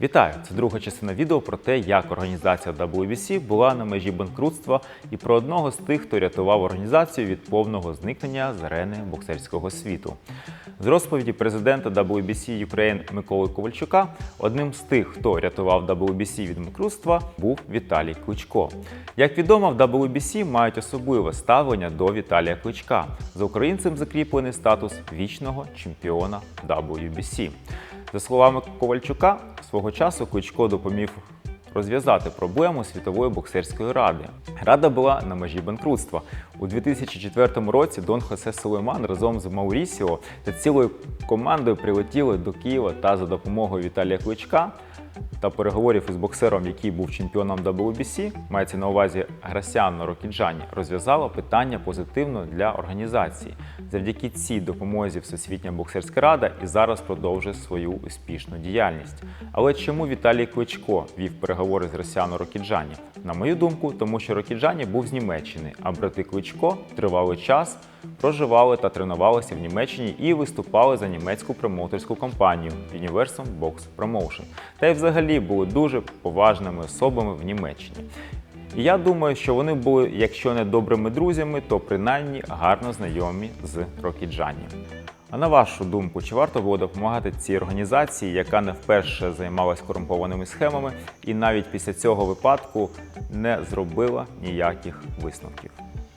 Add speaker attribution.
Speaker 1: Вітаю! Це друга частина відео про те, як організація WBC була на межі банкрутства і про одного з тих, хто рятував організацію від повного зникнення з арени боксерського світу. З розповіді президента WBC Ukraine Миколи Ковальчука, одним з тих, хто рятував WBC від банкрутства, був Віталій Кличко. Як відомо, в WBC мають особливе ставлення до Віталія Кличка. За українцем закріплений статус вічного чемпіона WBC. За словами Ковальчука, свого часу Кличко допоміг розв'язати проблему світової боксерської ради. Рада була на межі банкрутства. У 2004 році Дон Хосе Сулейман разом з Маурісіо та цілою командою прилетіли до Києва та за допомогою Віталія Кличка та переговорів із боксером, який був чемпіоном WBC, мається на увазі Грасіано Рокіджані, розв'язало питання позитивно для організації. Завдяки цій допомозі Всесвітня боксерська рада і зараз продовжує свою успішну діяльність. Але чому Віталій Кличко вів переговори з Грасіано Рокіджані? На мою думку, тому що Рокіджані був з Німеччини, а брати Кличко тривалий час проживали та тренувалися в Німеччині і виступали за німецьку промоутерську компанію Universum Box Promotion. Та й взагалі були дуже поважними особами в Німеччині. І я думаю, що вони були, якщо не добрими друзями, то принаймні гарно знайомі з Рокіджані. А на вашу думку, чи варто було допомагати цій організації, яка не вперше займалась корумпованими схемами і навіть після цього випадку не зробила ніяких висновків?